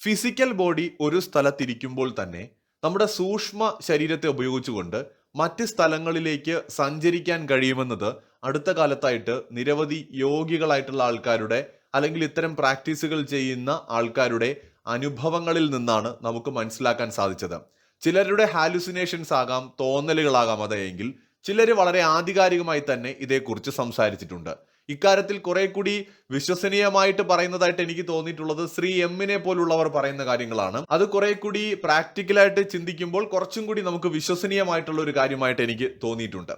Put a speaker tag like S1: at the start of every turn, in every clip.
S1: Physical body ഒരു സ്ഥലത്തിരിക്കുമ്പോൾ തന്നെ നമ്മുടെ സൂക്ഷ്മ ശരീരത്തെ ഉപയോഗിച്ചുകൊണ്ട് മറ്റ് സ്ഥലങ്ങളിലേക്ക് സഞ്ചരിക്കാൻ കഴിയുമെന്നത് അടുത്ത കാലത്തായിട്ട് നിരവധി യോഗികളായിട്ടുള്ള ആൾക്കാരുടെ അല്ലെങ്കിൽ ഇത്തരം പ്രാക്ടീസുകൾ ചെയ്യുന്ന ആൾക്കാരുടെ അനുഭവങ്ങളിൽ നിന്നാണ് നമുക്ക് മനസ്സിലാക്കാൻ സാധിച്ചത്. ചിലരുടെ ഹാലുസിനേഷൻസ് ആകാം തോന്നലുകളാകാം അതെങ്കിൽ ചിലർ വളരെ ആധികാരികമായി തന്നെ ഇതേക്കുറിച്ച് സംസാരിച്ചിട്ടുണ്ട്. ഇക്കാര്യത്തിൽ കുറെ കൂടി വിശ്വസനീയമായിട്ട് പറയുന്നതായിട്ട് എനിക്ക് തോന്നിയിട്ടുള്ളത് ശ്രീ എമ്മിനെ പോലുള്ളവർ പറയുന്ന കാര്യങ്ങളാണ്. അത് കുറെ കൂടി പ്രാക്ടിക്കലായിട്ട് ചിന്തിക്കുമ്പോൾ കുറച്ചും കൂടി നമുക്ക് വിശ്വസനീയമായിട്ടുള്ള ഒരു കാര്യമായിട്ട് എനിക്ക് തോന്നിയിട്ടുണ്ട്.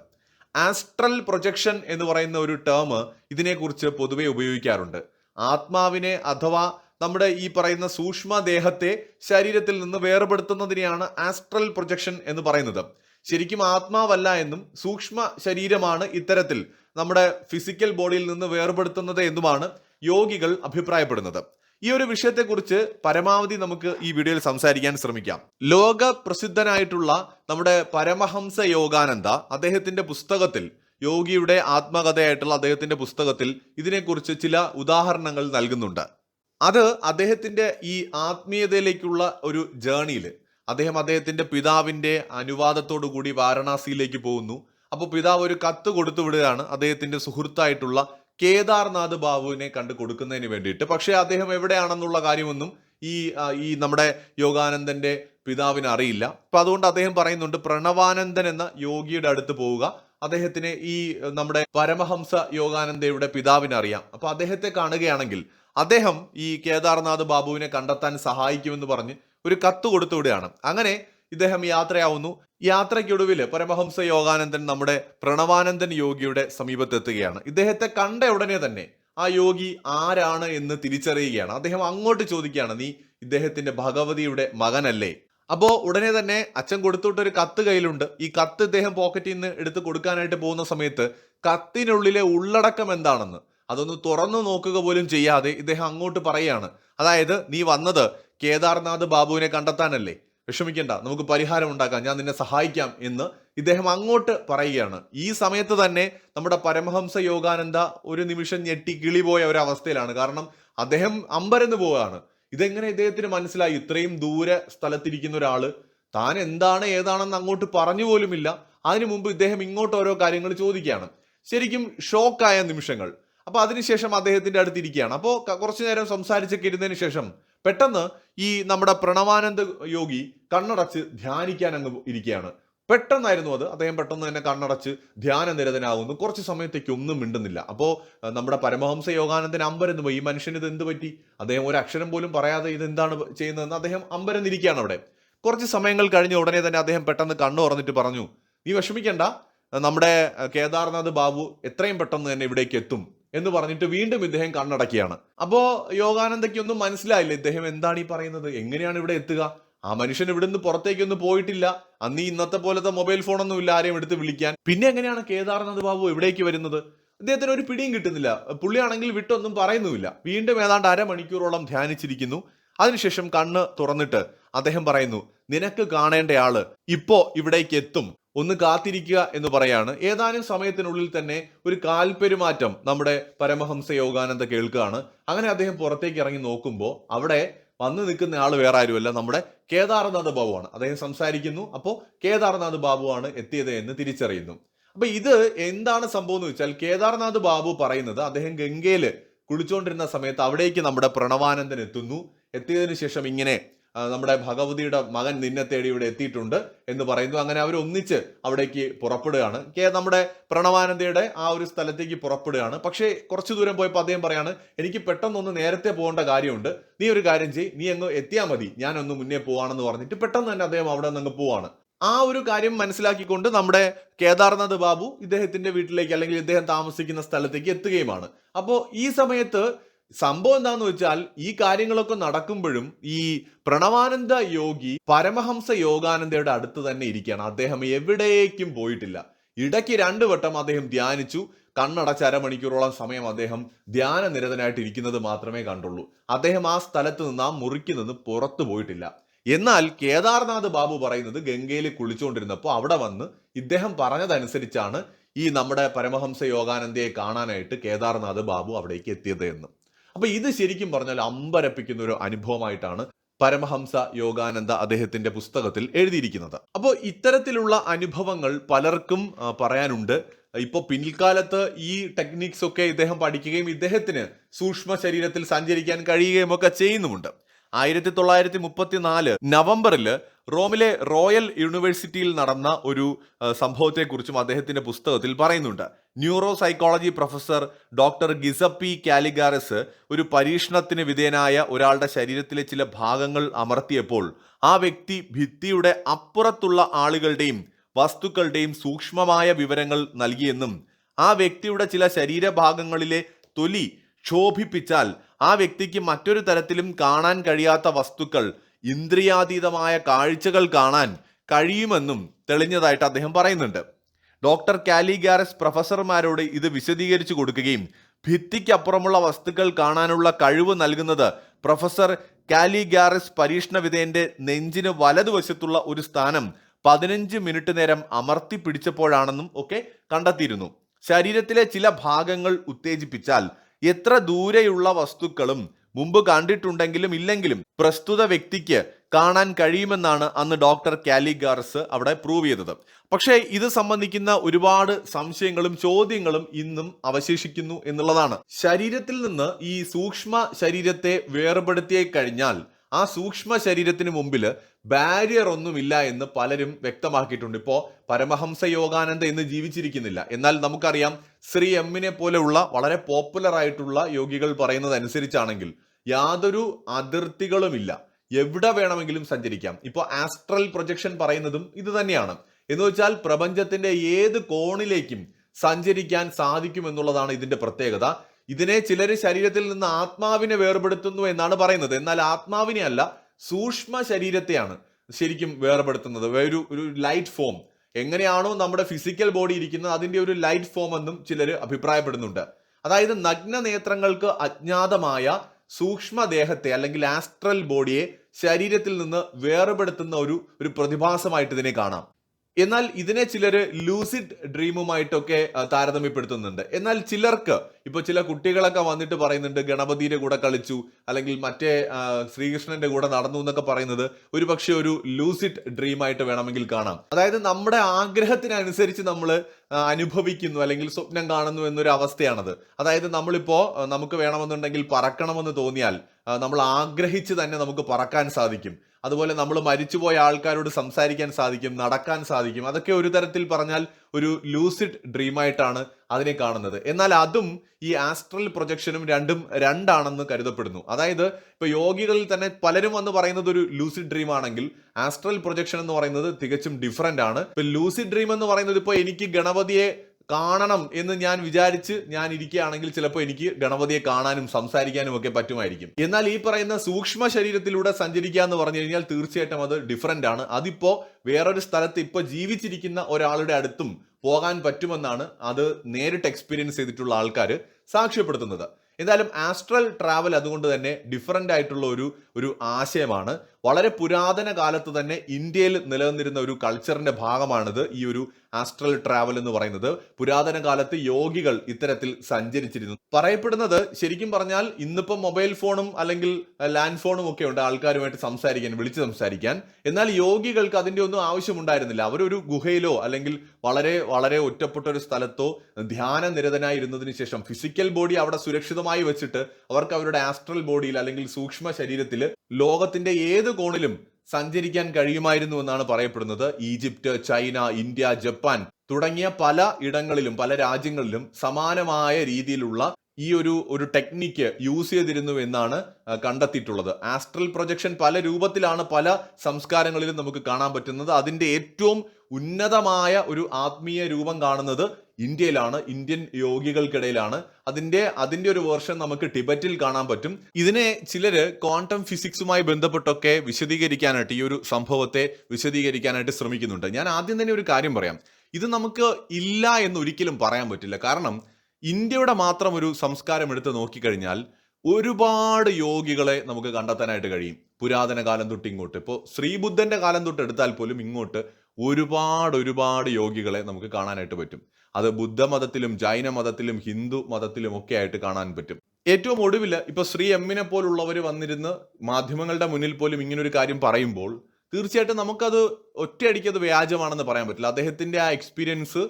S1: ആസ്ട്രൽ പ്രൊജക്ഷൻ എന്ന് പറയുന്ന ഒരു ടേം ഇതിനെക്കുറിച്ച് പൊതുവെ ഉപയോഗിക്കാറുണ്ട്. ആത്മാവിനെ അഥവാ നമ്മുടെ ഈ പറയുന്ന സൂക്ഷ്മദേഹത്തെ ശരീരത്തിൽ നിന്ന് വേർപെടുത്തുന്നതിനെയാണ് ആസ്ട്രൽ പ്രൊജക്ഷൻ എന്ന് പറയുന്നത്. ശരിക്കും ആത്മാവല്ല എന്നും സൂക്ഷ്മ ശരീരമാണ് ഇത്തരത്തിൽ നമ്മുടെ ഫിസിക്കൽ ബോഡിയിൽ നിന്ന് വേർപെടുത്തുന്നത് എന്നുമാണ് യോഗികൾ അഭിപ്രായപ്പെടുന്നത്. ഈ ഒരു വിഷയത്തെക്കുറിച്ച് പരമാവധി നമുക്ക് ഈ വീഡിയോയിൽ സംസാരിക്കാൻ ശ്രമിക്കാം. ലോക പ്രസിദ്ധനായിട്ടുള്ള നമ്മുടെ പരമഹംസ യോഗാനന്ദ അദ്ദേഹത്തിന്റെ പുസ്തകത്തിൽ യോഗിയുടെ ആത്മകഥയായിട്ടുള്ള അദ്ദേഹത്തിന്റെ പുസ്തകത്തിൽ ഇതിനെക്കുറിച്ച് ചില ഉദാഹരണങ്ങൾ നൽകുന്നുണ്ട്. അത് അദ്ദേഹത്തിന്റെ ഈ ആത്മീയതയിലേക്കുള്ള ഒരു ജേണിയിൽ അദ്ദേഹം അദ്ദേഹത്തിന്റെ പിതാവിന്റെ അനുവാദത്തോടു കൂടി വാരണാസിയിലേക്ക് പോകുന്നു. അപ്പോൾ പിതാവ് ഒരു കത്ത് കൊടുത്തു വിടുകയാണ് അദ്ദേഹത്തിന്റെ സുഹൃത്തായിട്ടുള്ള കേദാർനാഥ് ബാബുവിനെ കണ്ടു കൊടുക്കുന്നതിന് വേണ്ടിയിട്ട്. പക്ഷേ അദ്ദേഹം എവിടെയാണെന്നുള്ള കാര്യമൊന്നും ഈ ഈ നമ്മുടെ യോഗാനന്ദന്റെ പിതാവിന് അറിയില്ല. അപ്പം അതുകൊണ്ട് അദ്ദേഹം പറയുന്നുണ്ട് പ്രണവാനന്ദൻ എന്ന യോഗിയുടെ അടുത്ത് പോവുക. അദ്ദേഹത്തിന് ഈ നമ്മുടെ പരമഹംസ യോഗാനന്ദയുടെ പിതാവിന് അറിയാം. അപ്പോൾ അദ്ദേഹത്തെ കാണുകയാണെങ്കിൽ അദ്ദേഹം ഈ കേദാർനാഥ് ബാബുവിനെ കണ്ടെത്താൻ സഹായിക്കുമെന്ന് പറഞ്ഞ് ഒരു കത്ത് കൊടുത്തു വിടുകയാണ്. അങ്ങനെ ഇദ്ദേഹം യാത്രയാവുന്നു. യാത്രയ്ക്കൊടുവിൽ പരമഹംസ യോഗാനന്ദൻ നമ്മുടെ പ്രണവാനന്ദൻ യോഗിയുടെ സമീപത്തെത്തുകയാണ്. ഇദ്ദേഹത്തെ കണ്ട ഉടനെ തന്നെ ആ യോഗി ആരാണ് എന്ന് തിരിച്ചറിയുകയാണ്. അദ്ദേഹം അങ്ങോട്ട് ചോദിക്കുകയാണ് നീ ഇദ്ദേഹത്തിന്റെ ഭഗവതിയുടെ മകനല്ലേ? അപ്പോ ഉടനെ തന്നെ അച്ഛൻ കൊടുത്തോട്ടൊരു കത്ത് കയ്യിലുണ്ട്. ഈ കത്ത് ഇദ്ദേഹം പോക്കറ്റിൽ നിന്ന് എടുത്ത് കൊടുക്കാനായിട്ട് പോകുന്ന സമയത്ത് കത്തിനുള്ളിലെ ഉള്ളടക്കം എന്താണെന്ന് അതൊന്ന് തുറന്നു നോക്കുക പോലും ചെയ്യാതെ ഇദ്ദേഹം അങ്ങോട്ട് പറയുകയാണ്. അതായത് നീ വന്നത് കേദാർനാഥ് ബാബുവിനെ കണ്ടെത്താനല്ലേ? വിഷമിക്കണ്ട നമുക്ക് പരിഹാരം ഉണ്ടാക്കാം ഞാൻ നിന്നെ സഹായിക്കാം എന്ന് ഇദ്ദേഹം അങ്ങോട്ട് പറയുകയാണ്. ഈ സമയത്ത് തന്നെ നമ്മുടെ പരമഹംസ യോഗാനന്ദ ഒരു നിമിഷം ഞെട്ടി കിളിപോയ ഒരവസ്ഥയിലാണ്. കാരണം അദ്ദേഹം അമ്പരന്ന് പോവുകയാണ്. ഇതെങ്ങനെ ഇദ്ദേഹത്തിന് മനസ്സിലായി? ഇത്രയും ദൂരെ സ്ഥലത്തിരിക്കുന്ന ഒരാൾ താൻ എന്താണ് ഏതാണെന്ന് അങ്ങോട്ട് പറഞ്ഞു പോലുമില്ല. അതിനു മുമ്പ് ഇദ്ദേഹം ഇങ്ങോട്ട് ഓരോ കാര്യങ്ങൾ ചോദിക്കുകയാണ്. ശരിക്കും ഷോക്കായ നിമിഷങ്ങൾ. അപ്പൊ അതിനുശേഷം അദ്ദേഹത്തിന്റെ അടുത്ത് ഇരിക്കുകയാണ്. അപ്പോൾ കുറച്ചു നേരം സംസാരിച്ചൊക്കെ ഇരുന്നതിന് ശേഷം പെട്ടെന്ന് ഈ നമ്മുടെ പ്രണവാനന്ദ യോഗി കണ്ണടച്ച് ധ്യാനിക്കാൻ അങ്ങ് ഇരിക്കുകയാണ്. പെട്ടെന്നായിരുന്നു അത്. അദ്ദേഹം പെട്ടെന്ന് തന്നെ കണ്ണടച്ച് ധ്യാന നിരതനാകുന്നു കുറച്ച് സമയത്തേക്ക് ഒന്നും മിണ്ടുന്നില്ല. അപ്പോൾ നമ്മുടെ പരമഹംസ യോഗാനന്ദൻ അമ്പരന്ന് പോയി. ഈ മനുഷ്യന് ഇത് എന്ത് പറ്റി? അദ്ദേഹം ഒരു അക്ഷരം പോലും പറയാതെ ഇത് എന്താണ് ചെയ്യുന്നതെന്ന് അദ്ദേഹം അമ്പരന്നിരിക്കുകയാണ് അവിടെ. കുറച്ച് സമയങ്ങൾ കഴിഞ്ഞ ഉടനെ തന്നെ അദ്ദേഹം പെട്ടെന്ന് കണ്ണു തുറന്നിട്ട് പറഞ്ഞു നീ വിഷമിക്കണ്ട. നമ്മുടെ കേദാർനാഥ് ബാബു എത്രയും പെട്ടെന്ന് തന്നെ ഇവിടേക്ക് എത്തും. എന്ന് പറഞ്ഞിട്ട് വീണ്ടും ഇദ്ദേഹം കണ്ണടക്കിയാണ്. അപ്പോ യോഗാനന്ദയ്ക്ക് ഒന്നും മനസ്സിലായില്ല ഇദ്ദേഹം എന്താണ് ഈ പറയുന്നത്? എങ്ങനെയാണ് ഇവിടെ എത്തുക? ആ മനുഷ്യൻ ഇവിടുന്ന് പുറത്തേക്കൊന്നും പോയിട്ടില്ല. അന്ന് ഇന്നത്തെ പോലത്തെ മൊബൈൽ ഫോണൊന്നും ഇല്ല ആരെയും എടുത്ത് വിളിക്കാൻ. പിന്നെ എങ്ങനെയാണ് കേദാർനാഥ് ബാബു ഇവിടേക്ക് വരുന്നത്? അദ്ദേഹത്തിന് ഒരു പിടിയും കിട്ടുന്നില്ല. പുള്ളിയാണെങ്കിൽ വിട്ടൊന്നും പറയുന്നുമില്ല. വീണ്ടും ഏതാണ്ട് അരമണിക്കൂറോളം ധ്യാനിച്ചിരിക്കുന്നു. അതിനുശേഷം കണ്ണ് തുറന്നിട്ട് അദ്ദേഹം പറയുന്നു നിനക്ക് കാണേണ്ട ആൾ ഇപ്പോ ഇവിടേക്ക് എത്തും ഒന്ന് കാത്തിരിക്കുക എന്ന് പറയാണ്. ഏതാനും സമയത്തിനുള്ളിൽ തന്നെ ഒരു കാൽപെരുമാറ്റം നമ്മുടെ പരമഹംസ യോഗാനന്ദ കേൾക്കുകയാണ്. അങ്ങനെ അദ്ദേഹം പുറത്തേക്ക് ഇറങ്ങി നോക്കുമ്പോൾ അവിടെ വന്ന് നിൽക്കുന്ന ആൾ വേറെ ആരുമല്ല നമ്മുടെ കേദാർനാഥ് ബാബുവാണ്. അദ്ദേഹം സംസാരിക്കുന്നു. അപ്പോൾ കേദാർനാഥ് ബാബുവാണ് എത്തിയത് എന്ന് തിരിച്ചറിയുന്നു. അപ്പൊ ഇത് എന്താണ് സംഭവം എന്ന് വെച്ചാൽ കേദാർനാഥ് ബാബു പറയുന്നത് അദ്ദേഹം ഗംഗയിൽ കുളിച്ചുകൊണ്ടിരുന്ന സമയത്ത് അവിടേക്ക് നമ്മുടെ പ്രണവാനന്ദൻ എത്തുന്നു. എത്തിയതിനു ശേഷം ഇങ്ങനെ നമ്മുടെ ഭഗവതിയുടെ മകൻ നിന്നെ തേടി ഇവിടെ എത്തിയിട്ടുണ്ട് എന്ന് പറയുന്നു. അങ്ങനെ അവർ ഒന്നിച്ച് അവിടേക്ക് പുറപ്പെടുകയാണ്. കെ നമ്മുടെ പ്രണവാനന്ദയുടെ ആ ഒരു സ്ഥലത്തേക്ക് പുറപ്പെടുകയാണ്. പക്ഷേ കുറച്ചു ദൂരം പോയപ്പോൾ അദ്ദേഹം പറയാണ് എനിക്ക് പെട്ടെന്നൊന്ന് നേരത്തെ പോകേണ്ട കാര്യമുണ്ട്. നീ ഒരു കാര്യം ചെയ് നീ അങ്ങ് എത്തിയാൽ മതി. ഞാനൊന്ന് മുന്നേ പോവാണെന്ന് പറഞ്ഞിട്ട് പെട്ടെന്ന് തന്നെ അദ്ദേഹം അവിടെ നിന്ന് പോവാണ്. ആ ഒരു കാര്യം മനസ്സിലാക്കിക്കൊണ്ട് നമ്മുടെ കേദാർനാഥ് ബാബു ഇദ്ദേഹത്തിന്റെ വീട്ടിലേക്ക് അല്ലെങ്കിൽ ഇദ്ദേഹം താമസിക്കുന്ന സ്ഥലത്തേക്ക് എത്തുകയുമാണ്. അപ്പോൾ ഈ സമയത്ത് സംഭവം എന്താന്ന് വെച്ചാൽ ഈ കാര്യങ്ങളൊക്കെ നടക്കുമ്പോഴും ഈ പ്രണവാനന്ദ യോഗി പരമഹംസ യോഗാനന്ദയുടെ അടുത്ത് തന്നെ ഇരിക്കുകയാണ്. അദ്ദേഹം എവിടേക്കും പോയിട്ടില്ല. ഇടയ്ക്ക് രണ്ടു വട്ടം അദ്ദേഹം ധ്യാനിച്ചു. കണ്ണടച്ച് അരമണിക്കൂറോളം സമയം അദ്ദേഹം ധ്യാന നിരതനായിട്ട് ഇരിക്കുന്നത് മാത്രമേ കണ്ടുള്ളൂ. അദ്ദേഹം ആ സ്ഥലത്ത് നിന്ന് ആ മുറിക്ക് നിന്ന് പുറത്തു പോയിട്ടില്ല. എന്നാൽ കേദാർനാഥ് ബാബു പറയുന്നത് ഗംഗയിൽ കുളിച്ചുകൊണ്ടിരുന്നപ്പോൾ അവിടെ വന്ന് ഇദ്ദേഹം പറഞ്ഞതനുസരിച്ചാണ് ഈ നമ്മുടെ പരമഹംസ യോഗാനന്ദയെ കാണാനായിട്ട് കേദാർനാഥ് ബാബു അവിടേക്ക് എത്തിയത് എന്ന്. അപ്പൊ ഇത് ശരിക്കും പറഞ്ഞാൽ അമ്പരപ്പിക്കുന്ന ഒരു അനുഭവമായിട്ടാണ് പരമഹംസ യോഗാനന്ദ അദ്ദേഹത്തിന്റെ പുസ്തകത്തിൽ എഴുതിയിരിക്കുന്നത്. അപ്പോൾ ഇത്തരത്തിലുള്ള അനുഭവങ്ങൾ പലർക്കും പറയാനുണ്ട്. ഇപ്പോൾ പിൽക്കാലത്ത് ഈ ടെക്നിക്സ് ഒക്കെ ഇദ്ദേഹം പഠിക്കുകയും ഇദ്ദേഹത്തിന് സൂക്ഷ്മ ശരീരത്തിൽ സഞ്ചരിക്കാൻ കഴിയുകയും ഒക്കെ ചെയ്യുന്നുമുണ്ട്. ആയിരത്തി തൊള്ളായിരത്തി മുപ്പത്തി നാല് നവംബറിൽ റോമിലെ റോയൽ യൂണിവേഴ്സിറ്റിയിൽ നടന്ന ഒരു സംഭവത്തെക്കുറിച്ചും അദ്ദേഹത്തിന്റെ പുസ്തകത്തിൽ പറയുന്നുണ്ട്. Neuropsychology professor doctor Giuseppe Calligaris ഒരു പരീക്ഷണത്തിന് വിധേയനായ ഒരാളുടെ ശരീരത്തിലെ ചില ഭാഗങ്ങൾ അമർത്തിയപ്പോൾ ആ വ്യക്തി ഭിത്തിയുടെ അപ്പുറത്തുള്ള ആളുകളുടെയും വസ്തുക്കളുടെയും സൂക്ഷ്മമായ വിവരങ്ങൾ നൽകിയെന്നും ആ വ്യക്തിയുടെ ചില ശരീരഭാഗങ്ങളിലെ തൊലി ക്ഷോഭിപ്പിച്ചാൽ ആ വ്യക്തിക്ക് മറ്റൊരു തരത്തിലും കാണാൻ കഴിയാത്ത വസ്തുക്കൾ ഇന്ദ്രിയാതീതമായ കാഴ്ചകൾ കാണാൻ കഴിയുമെന്നും തെളിഞ്ഞതായിട്ട് അദ്ദേഹം പറയുന്നുണ്ട്. ഡോക്ടർ കാലിഗാരസ് പ്രൊഫസർമാരോട് ഇത് വിശദീകരിച്ചു കൊടുക്കുകയും ഭിത്തിക്കപ്പുറമുള്ള വസ്തുക്കൾ കാണാനുള്ള കഴിവ് നൽകുന്നത് പ്രൊഫസർ കാലിഗാരസ് പരീക്ഷണ വിധേയന്റെ നെഞ്ചിന് വലതുവശത്തുള്ള ഒരു സ്ഥാനം പതിനഞ്ച് മിനിറ്റ് നേരം അമർത്തി പിടിച്ചപ്പോഴാണെന്നും ഒക്കെ കണ്ടെത്തിയിരുന്നു. ശരീരത്തിലെ ചില ഭാഗങ്ങൾ ഉത്തേജിപ്പിച്ചാൽ എത്ര ദൂരെയുള്ള വസ്തുക്കളും മുമ്പ് കണ്ടിട്ടുണ്ടെങ്കിലും ഇല്ലെങ്കിലും പ്രസ്തുത വ്യക്തിക്ക് കാണാൻ കഴിയുമെന്നാണ് അന്ന് ഡോക്ടർ കാലിഗാർസ് അവിടെ പ്രൂവ് ചെയ്തത്. പക്ഷേ ഇത് സംബന്ധിക്കുന്ന ഒരുപാട് സംശയങ്ങളും ചോദ്യങ്ങളും ഇന്നും അവശേഷിക്കുന്നു എന്നുള്ളതാണ്. ശരീരത്തിൽ നിന്ന് ഈ സൂക്ഷ്മ ശരീരത്തെ വേർപെടുത്തിയ കഴിഞ്ഞാൽ ആ സൂക്ഷ്മ ശരീരത്തിന് മുമ്പിൽ ബാരിയർ ഒന്നുമില്ല എന്ന് പലരും വ്യക്തമാക്കിയിട്ടുണ്ട്. ഇപ്പോൾ പരമഹംസ യോഗാനന്ദ ഇന്ന് ജീവിച്ചിരിക്കുന്നില്ല. എന്നാൽ നമുക്കറിയാം ശ്രീ എമ്മിനെ പോലെയുള്ള വളരെ പോപ്പുലർ ആയിട്ടുള്ള യോഗികൾ പറയുന്നത് അനുസരിച്ചാണെങ്കിൽ യാതൊരു അതിർത്തികളുമില്ല. എവിടെ വേണമെങ്കിലും സഞ്ചരിക്കാം. ഇപ്പോൾ ആസ്ട്രൽ പ്രൊജക്ഷൻ പറയുന്നതും ഇത് തന്നെയാണ്. എന്ന് വെച്ചാൽ പ്രപഞ്ചത്തിന്റെ ഏത് കോണിലേക്കും സഞ്ചരിക്കാൻ സാധിക്കും എന്നുള്ളതാണ് ഇതിന്റെ പ്രത്യേകത. ഇതിനെ ചിലര് ശരീരത്തിൽ നിന്ന് ആത്മാവിനെ വേർപെടുത്തുന്നു എന്നാണ് പറയുന്നത്. എന്നാൽ ആത്മാവിനെ അല്ല സൂക്ഷ്മ ശരീരത്തെയാണ് ശരിക്കും വേർപെടുത്തുന്നത്. ഒരു ഒരു ലൈറ്റ് ഫോം എങ്ങനെയാണോ നമ്മുടെ ഫിസിക്കൽ ബോഡി ഇരിക്കുന്നത് അതിന്റെ ഒരു ലൈറ്റ് ഫോം എന്നും ചിലർ അഭിപ്രായപ്പെടുന്നുണ്ട്. അതായത് നഗ്ന നേത്രങ്ങൾക്ക് അജ്ഞാതമായ സൂക്ഷ്മദേഹത്തെ അല്ലെങ്കിൽ ആസ്ട്രൽ ബോഡിയെ ശരീരത്തിൽ നിന്ന് വേർപെടുത്തുന്ന ഒരു ഒരു പ്രതിഭാസമായിട്ട് ഇതിനെ കാണാം. എന്നാൽ ഇതിനെ ചിലർ ലൂസിഡ് ഡ്രീമുമായിട്ടൊക്കെ താരതമ്യപ്പെടുത്തുന്നുണ്ട്. എന്നാൽ ചിലർക്ക് ഇപ്പൊ ചില കുട്ടികളൊക്കെ വന്നിട്ട് പറയുന്നുണ്ട് ഗണപതിയുടെ കൂടെ കളിച്ചു അല്ലെങ്കിൽ മറ്റേ ശ്രീകൃഷ്ണന്റെ കൂടെ നടന്നു എന്നൊക്കെ പറയുന്നത് ഒരു ഒരു ലൂസിഡ് ഡ്രീമായിട്ട് വേണമെങ്കിൽ കാണാം. അതായത് നമ്മുടെ ആഗ്രഹത്തിനനുസരിച്ച് നമ്മൾ അനുഭവിക്കുന്നു അല്ലെങ്കിൽ സ്വപ്നം കാണുന്നു എന്നൊരു അവസ്ഥയാണത്. അതായത് നമ്മളിപ്പോൾ നമുക്ക് വേണമെന്നുണ്ടെങ്കിൽ പറക്കണമെന്ന് തോന്നിയാൽ നമ്മൾ ആഗ്രഹിച്ച് തന്നെ നമുക്ക് പറക്കാൻ സാധിക്കും. അതുപോലെ നമ്മൾ മരിച്ചുപോയ ആൾക്കാരോട് സംസാരിക്കാൻ സാധിക്കും നടക്കാൻ സാധിക്കും. അതൊക്കെ ഒരു തരത്തിൽ പറഞ്ഞാൽ ഒരു ലൂസിഡ് ഡ്രീമായിട്ടാണ് അതിനെ കാണുന്നത്. എന്നാൽ അതും ഈ ആസ്ട്രൽ പ്രൊജക്ഷനും രണ്ടും രണ്ടാണെന്ന് കരുതപ്പെടുന്നു. അതായത് ഇപ്പൊ യോഗികളിൽ തന്നെ പലരും വന്ന് പറയുന്നത് ഒരു ലൂസിഡ് ഡ്രീം ആണെങ്കിൽ ആസ്ട്രൽ പ്രൊജക്ഷൻ എന്ന് പറയുന്നത് തികച്ചും ഡിഫറെന്റ് ആണ്. ഇപ്പൊ ലൂസിഡ് ഡ്രീം എന്ന് പറയുന്നത് ഇപ്പൊ എനിക്ക് ഗണപതിയെ കാണണം എന്ന് ഞാൻ വിചാരിച്ച് ഞാൻ ഇരിക്കുകയാണെങ്കിൽ ചിലപ്പോൾ എനിക്ക് ഗണപതിയെ കാണാനും സംസാരിക്കാനും ഒക്കെ പറ്റുമായിരിക്കും. എന്നാൽ ഈ പറയുന്ന സൂക്ഷ്മ ശരീരത്തിലൂടെ സഞ്ചരിക്കുക എന്ന് പറഞ്ഞു കഴിഞ്ഞാൽ തീർച്ചയായിട്ടും അത് ഡിഫറെന്റ് ആണ്. അതിപ്പോൾ വേറൊരു സ്ഥലത്ത് ഇപ്പോൾ ജീവിച്ചിരിക്കുന്ന ഒരാളുടെ അടുത്തും പോകാൻ പറ്റുമെന്നാണ് അത് നേരിട്ട് എക്സ്പീരിയൻസ് ചെയ്തിട്ടുള്ള ആൾക്കാർ സാക്ഷ്യപ്പെടുത്തുന്നത്. എന്തായാലും ആസ്ട്രൽ ട്രാവൽ അതുകൊണ്ട് തന്നെ ഡിഫറന്റ് ആയിട്ടുള്ള ഒരു ഒരു ആശയമാണ്. വളരെ പുരാതന കാലത്ത് തന്നെ ഇന്ത്യയിൽ നിലനിന്നിരുന്ന ഒരു കൾച്ചറിന്റെ ഭാഗമാണിത് ഈ ഒരു ആസ്ട്രൽ ട്രാവൽ എന്ന് പറയുന്നത്. പുരാതന കാലത്ത് യോഗികൾ ഇത്തരത്തിൽ സഞ്ചരിച്ചിരുന്നു. പറയപ്പെടുന്നത് ശരിക്കും പറഞ്ഞാൽ ഇന്നിപ്പം മൊബൈൽ ഫോണും അല്ലെങ്കിൽ ലാൻഡ് ഫോണും ഒക്കെ ഉണ്ട് ആൾക്കാരുമായിട്ട് സംസാരിക്കാൻ വിളിച്ച് സംസാരിക്കാൻ. എന്നാൽ യോഗികൾക്ക് അതിന്റെ ഒന്നും ആവശ്യമുണ്ടായിരുന്നില്ല. അവരൊരു ഗുഹയിലോ അല്ലെങ്കിൽ വളരെ വളരെ ഒറ്റപ്പെട്ട ഒരു സ്ഥലത്തോ ധ്യാന നിരതനായി ഇരുന്നതിന് ശേഷം ഫിസിക്കൽ ബോഡി അവിടെ സുരക്ഷിതമായി വെച്ചിട്ട് അവർക്ക് അവരുടെ ആസ്ട്രൽ ബോഡിയിൽ അല്ലെങ്കിൽ സൂക്ഷ്മ ശരീരത്തിൽ ലോകത്തിന്റെ ഏത് കോണിലും സഞ്ചരിക്കാൻ കഴിയുമായിരുന്നു എന്നാണ് പറയപ്പെടുന്നത്. ഈജിപ്റ്റ് ചൈന ഇന്ത്യ ജപ്പാൻ തുടങ്ങിയ പല ഇടങ്ങളിലും പല രാജ്യങ്ങളിലും സമാനമായ രീതിയിലുള്ള ഈ ഒരു ഒരു ടെക്നിക്ക് യൂസ് ചെയ്തിരുന്നു എന്നാണ് കണ്ടെത്തിയിട്ടുള്ളത്. ആസ്ട്രൽ പ്രൊജക്ഷൻ പല രൂപത്തിലാണ് പല സംസ്കാരങ്ങളിലും നമുക്ക് കാണാൻ പറ്റുന്നത്. അതിന്റെ ഏറ്റവും ഉന്നതമായ ഒരു ആത്മീയ രൂപം കാണുന്നത് ഇന്ത്യയിലാണ് ഇന്ത്യൻ യോഗികൾക്കിടയിലാണ്. അതിന്റെ അതിന്റെ ഒരു വേർഷൻ നമുക്ക് ടിബറ്റിൽ കാണാൻ പറ്റും. ഇതിനെ ചിലര് ക്വാണ്ടം ഫിസിക്സുമായി ബന്ധപ്പെട്ടൊക്കെ വിശദീകരിക്കാനായിട്ട് ഈ ഒരു സംഭവത്തെ വിശദീകരിക്കാനായിട്ട് ശ്രമിക്കുന്നുണ്ട്. ഞാൻ ആദ്യം തന്നെ ഒരു കാര്യം പറയാം. ഇത് നമുക്ക് ഇല്ല എന്ന് ഒരിക്കലും പറയാൻ പറ്റില്ല. കാരണം ഇന്ത്യയുടെ മാത്രം ഒരു സംസ്കാരം എടുത്ത് നോക്കിക്കഴിഞ്ഞാൽ ഒരുപാട് യോഗികളെ നമുക്ക് കണ്ടെത്താനായിട്ട് കഴിയും. പുരാതന കാലം തൊട്ട് ഇങ്ങോട്ട്. ഇപ്പോൾ ശ്രീബുദ്ധന്റെ കാലം തൊട്ട് എടുത്താൽ പോലും ഇങ്ങോട്ട് ഒരുപാട് ഒരുപാട് യോഗികളെ നമുക്ക് കാണാനായിട്ട് പറ്റും. അത് ബുദ്ധമതത്തിലും ജൈന മതത്തിലും ഹിന്ദു മതത്തിലും ഒക്കെ ആയിട്ട് കാണാൻ പറ്റും. ഏറ്റവും ഒടുവിൽ ഇപ്പൊ ശ്രീ എമ്മിനെ പോലുള്ളവർ വന്നിരുന്ന് മാധ്യമങ്ങളുടെ മുന്നിൽ പോലും ഇങ്ങനെ ഒരു കാര്യം പറയുമ്പോൾ തീർച്ചയായിട്ടും നമുക്കത് ഒറ്റയടിക്ക് അത് വ്യാജമാണെന്ന് പറയാൻ പറ്റില്ല. അദ്ദേഹത്തിന്റെ ആ എക്സ്പീരിയൻസ്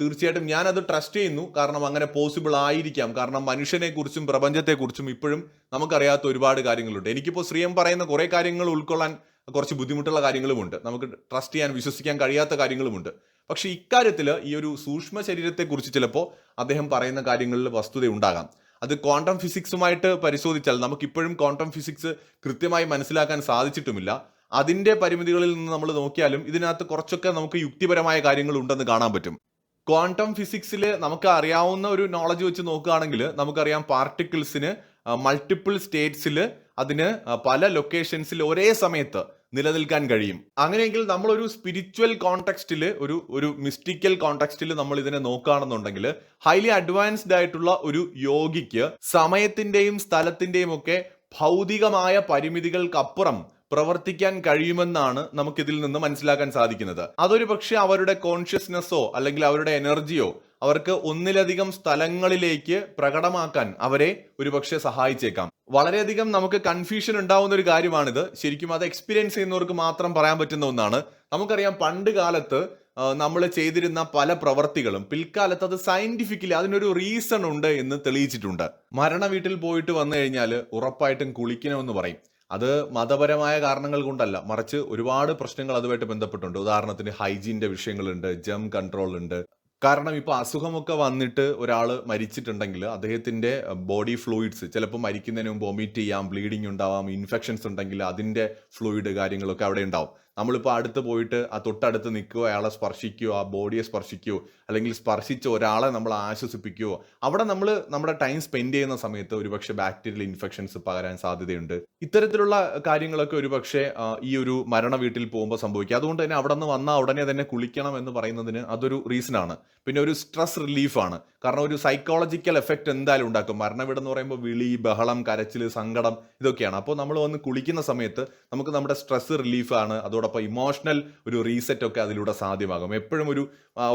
S1: തീർച്ചയായിട്ടും ഞാനത് ട്രസ്റ്റ് ചെയ്യുന്നു. കാരണം അങ്ങനെ പോസിബിൾ ആയിരിക്കാം. കാരണം മനുഷ്യനെ കുറിച്ചും പ്രപഞ്ചത്തെക്കുറിച്ചും ഇപ്പോഴും നമുക്കറിയാത്ത ഒരുപാട് കാര്യങ്ങളുണ്ട്. എനിക്കിപ്പോൾ ശ്രീ എം പറയുന്ന കുറേ കാര്യങ്ങൾ ഉൾക്കൊള്ളാൻ കുറച്ച് ബുദ്ധിമുട്ടുള്ള കാര്യങ്ങളുമുണ്ട്. നമുക്ക് ട്രസ്റ്റ് ചെയ്യാൻ വിശ്വസിക്കാൻ കഴിയാത്ത കാര്യങ്ങളുമുണ്ട്. പക്ഷേ ഇക്കാര്യത്തിൽ ഈ ഒരു സൂക്ഷ്മ ശരീരത്തെക്കുറിച്ച് ചിലപ്പോൾ അദ്ദേഹം പറയുന്ന കാര്യങ്ങളിൽ വസ്തുത ഉണ്ടാകാം. അത് ക്വാണ്ടം ഫിസിക്സുമായിട്ട് പരിശോധിച്ചാൽ നമുക്കിപ്പോഴും ക്വാണ്ടം ഫിസിക്സ് കൃത്യമായി മനസ്സിലാക്കാൻ സാധിച്ചിട്ടുമില്ല. അതിന്റെ പരിമിതികളിൽ നിന്ന് നമ്മൾ നോക്കിയാലും ഇതിനകത്ത് കുറച്ചൊക്കെ നമുക്ക് യുക്തിപരമായ കാര്യങ്ങൾ ഉണ്ടെന്ന് കാണാൻ പറ്റും. ക്വാണ്ടം ഫിസിക്സിൽ നമുക്ക് അറിയാവുന്ന ഒരു നോളജ് വെച്ച് നോക്കുകയാണെങ്കിൽ നമുക്കറിയാം പാർട്ടിക്കിൾസിന് മൾട്ടിപ്പിൾ സ്റ്റേറ്റ്സിൽ അതിന് പല ലൊക്കേഷൻസിൽ ഒരേ സമയത്ത് നിലനിൽക്കാൻ കഴിയും. അങ്ങനെയെങ്കിൽ ഒരു സ്പിരിച്വൽ കോണ്ടെക്സ്റ്റിൽ ഒരു ഒരു മിസ്റ്റിക്കൽ കോണ്ടെക്സ്റ്റിൽ നമ്മൾ ഇതിനെ നോക്കുകയാണെന്നുണ്ടെങ്കിൽ ഹൈലി അഡ്വാൻസ്ഡ് ആയിട്ടുള്ള ഒരു യോഗിക്ക് സമയത്തിന്റെയും സ്ഥലത്തിന്റെയും ഒക്കെ ഭൗതികമായ പരിമിതികൾക്കപ്പുറം പ്രവർത്തിക്കാൻ കഴിയുമെന്നാണ് നമുക്കിതിൽ നിന്ന് മനസ്സിലാക്കാൻ സാധിക്കുന്നത്. അതൊരു പക്ഷേ അവരുടെ കോൺഷ്യസ്നെസ്സോ അല്ലെങ്കിൽ അവരുടെ എനർജിയോ അവർക്ക് ഒന്നിലധികം സ്ഥലങ്ങളിലേക്ക് പ്രകടമാക്കാൻ അവരെ ഒരുപക്ഷെ സഹായിച്ചേക്കാം. വളരെയധികം നമുക്ക് കൺഫ്യൂഷൻ ഉണ്ടാവുന്ന ഒരു കാര്യമാണിത്. ശരിക്കും അത് എക്സ്പീരിയൻസ് ചെയ്യുന്നവർക്ക് മാത്രം പറയാൻ പറ്റുന്ന ഒന്നാണ്. നമുക്കറിയാം പണ്ട് കാലത്ത് നമ്മൾ ചെയ്തിരുന്ന പല പ്രവർത്തികളും പിൽക്കാലത്ത് അത് സയന്റിഫിക്കലി അതിനൊരു റീസൺ ഉണ്ട് എന്ന് തെളിയിച്ചിട്ടുണ്ട്. മരണ വീട്ടിൽ പോയിട്ട് വന്നു കഴിഞ്ഞാൽ ഉറപ്പായിട്ടും കുളിക്കണമെന്ന് പറയും. അത് മതപരമായ കാരണങ്ങൾ കൊണ്ടല്ല. മറിച്ച് ഒരുപാട് പ്രശ്നങ്ങൾ അതുമായിട്ട് ബന്ധപ്പെട്ടുണ്ട്. ഉദാഹരണത്തിന് ഹൈജീന്റെ വിഷയങ്ങളുണ്ട് ജം കൺട്രോൾ ഉണ്ട് കാരണം ഇപ്പൊ അസുഖമൊക്കെ വന്നിട്ട് ഒരാൾ മരിച്ചിട്ടുണ്ടെങ്കിൽ അദ്ദേഹത്തിന്റെ ബോഡി ഫ്ലൂയിഡ്സ് ചിലപ്പോൾ മരിക്കുന്നതിന് മുമ്പ് വൊമിറ്റ് ചെയ്യാം ബ്ലീഡിങ് ഉണ്ടാവാം ഇൻഫെക്ഷൻസ് ഉണ്ടെങ്കിൽ അതിന്റെ ഫ്ലൂയിഡ് കാര്യങ്ങളൊക്കെ അവിടെ ഉണ്ടാവും. നമ്മളിപ്പോൾ അടുത്ത് പോയിട്ട് ആ തൊട്ടടുത്ത് നിൽക്കുകയോ അയാളെ സ്പർശിക്കുകയോ ആ ബോഡിയെ സ്പർശിക്കുകയോ അല്ലെങ്കിൽ സ്പർശിച്ച ഒരാളെ നമ്മൾ ആശ്വസിപ്പിക്കുകയോ അവിടെ നമ്മൾ നമ്മുടെ ടൈം സ്പെൻഡ് ചെയ്യുന്ന സമയത്ത് ഒരുപക്ഷെ ബാക്ടീരിയൽ ഇൻഫെക്ഷൻസ് പകരാൻ സാധ്യതയുണ്ട്. ഇത്തരത്തിലുള്ള കാര്യങ്ങളൊക്കെ ഒരുപക്ഷെ ഈ ഒരു മരണ വീട്ടിൽ പോകുമ്പോൾ സംഭവിക്കുക അതുകൊണ്ട് തന്നെ അവിടെ നിന്ന് വന്നാൽ ഉടനെ തന്നെ കുളിക്കണം എന്ന് പറയുന്നതിന് അതൊരു റീസൺ ആണ്. പിന്നെ ഒരു സ്ട്രെസ് റിലീഫാണ് കാരണം ഒരു സൈക്കോളജിക്കൽ എഫക്റ്റ് എന്തായാലും ഉണ്ടാക്കും. മരണവീട് എന്ന് പറയുമ്പോൾ വിളി ബഹളം കരച്ചിൽ സങ്കടം ഇതൊക്കെയാണ്. അപ്പോൾ നമ്മൾ വന്ന് കുളിക്കുന്ന സമയത്ത് നമുക്ക് നമ്മുടെ സ്ട്രെസ് റിലീഫാണ് അതോടൊപ്പം ഇമോഷണൽ ഒരു റീസെറ്റ് ഒക്കെ അതിലൂടെ സാധ്യമാകും. എപ്പോഴും ഒരു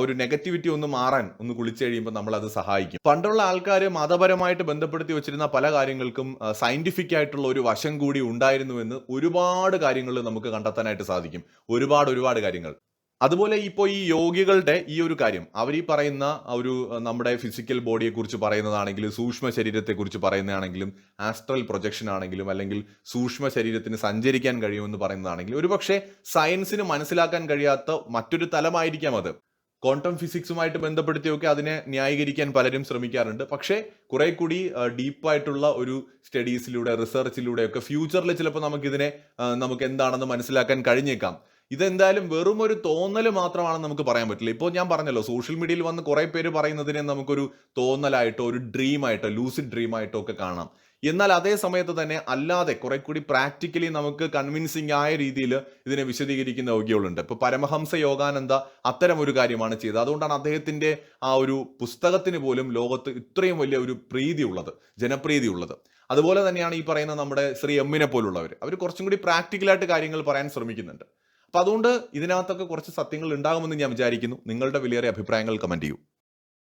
S1: ഒരു നെഗറ്റിവിറ്റി ഒന്ന് മാറാൻ ഒന്ന് കുളിച്ചു കഴിയുമ്പോൾ നമ്മൾ അത് സഹായിക്കും. പണ്ടുള്ള ആൾക്കാർ മതപരമായിട്ട് ബന്ധപ്പെടുത്തി വെച്ചിരുന്ന പല കാര്യങ്ങൾക്കും സയന്റിഫിക് ആയിട്ടുള്ള ഒരു വശം കൂടി ഉണ്ടായിരുന്നുവെന്ന് ഒരുപാട് കാര്യങ്ങൾ നമുക്ക് കണ്ടെത്താനായിട്ട് സാധിക്കും. ഒരുപാട് ഒരുപാട് കാര്യങ്ങൾ. അതുപോലെ ഇപ്പോൾ ഈ യോഗികളുടെ ഈ ഒരു കാര്യം അവർ ഈ പറയുന്ന ഒരു നമ്മുടെ ഫിസിക്കൽ ബോഡിയെ കുറിച്ച് പറയുന്നതാണെങ്കിലും സൂക്ഷ്മ ശരീരത്തെ കുറിച്ച് പറയുന്നതാണെങ്കിലും ആസ്ട്രൽ പ്രൊജക്ഷൻ ആണെങ്കിലും അല്ലെങ്കിൽ സൂക്ഷ്മ ശരീരത്തിന് സഞ്ചരിക്കാൻ കഴിയുമെന്ന് പറയുന്നതാണെങ്കിലും ഒരുപക്ഷെ സയൻസിന് മനസ്സിലാക്കാൻ കഴിയാത്ത മറ്റൊരു തലമായിരിക്കാം അത്. ക്വാണ്ടം ഫിസിക്സുമായിട്ട് ബന്ധപ്പെടുത്തിയൊക്കെ അതിനെ ന്യായീകരിക്കാൻ പലരും ശ്രമിക്കാറുണ്ട്. പക്ഷേ കുറെ കൂടി ഡീപ്പായിട്ടുള്ള ഒരു സ്റ്റഡീസിലൂടെ റിസർച്ചിലൂടെയൊക്കെ ഫ്യൂച്ചറിൽ ചിലപ്പോൾ നമുക്കിതിനെ നമുക്ക് എന്താണെന്ന് മനസ്സിലാക്കാൻ കഴിഞ്ഞേക്കാം. ഇതെന്തായാലും വെറും ഒരു തോന്നൽ മാത്രമാണെന്ന് നമുക്ക് പറയാൻ പറ്റില്ല. ഇപ്പോൾ ഞാൻ പറഞ്ഞല്ലോ സോഷ്യൽ മീഡിയയിൽ വന്ന് കുറേ പേര് പറയുന്നതിനെ നമുക്കൊരു തോന്നലായിട്ടോ ഒരു ഡ്രീം ആയിട്ടോ ലൂസിഡ് ഡ്രീം ആയിട്ടോ ഒക്കെ കാണാം. എന്നാൽ അതേ സമയത്ത് തന്നെ അല്ലാതെ കുറെ കൂടി പ്രാക്ടിക്കലി നമുക്ക് കൺവിൻസിങ് ആയ രീതിയിൽ ഇതിനെ വിശദീകരിക്കുന്ന യോഗികളുണ്ട് ഇപ്പൊ പരമഹംസ യോഗാനന്ദ അത്തരം ഒരു കാര്യമാണ് ചെയ്തത്. അതുകൊണ്ടാണ് അദ്ദേഹത്തിന്റെ ആ ഒരു പുസ്തകത്തിന് പോലും ലോകത്ത് ഇത്രയും വലിയ ഒരു പ്രീതി ഉള്ളത് ജനപ്രീതി ഉള്ളത് അതുപോലെ തന്നെയാണ് ഈ പറയുന്ന നമ്മുടെ ശ്രീ എമ്മിനെ പോലുള്ളവർ അവർ കുറച്ചും കൂടി പ്രാക്ടിക്കലായിട്ട് കാര്യങ്ങൾ പറയാൻ ശ്രമിക്കുന്നുണ്ട്. അപ്പൊ അതുകൊണ്ട് ഇതിനകത്തൊക്കെ കുറച്ച് സത്യങ്ങൾ ഉണ്ടാകുമെന്ന് ഞാൻ വിചാരിക്കുന്നു. നിങ്ങളുടെ വിലയേറിയ അഭിപ്രായങ്ങൾ കമന്റ് ചെയ്യൂ.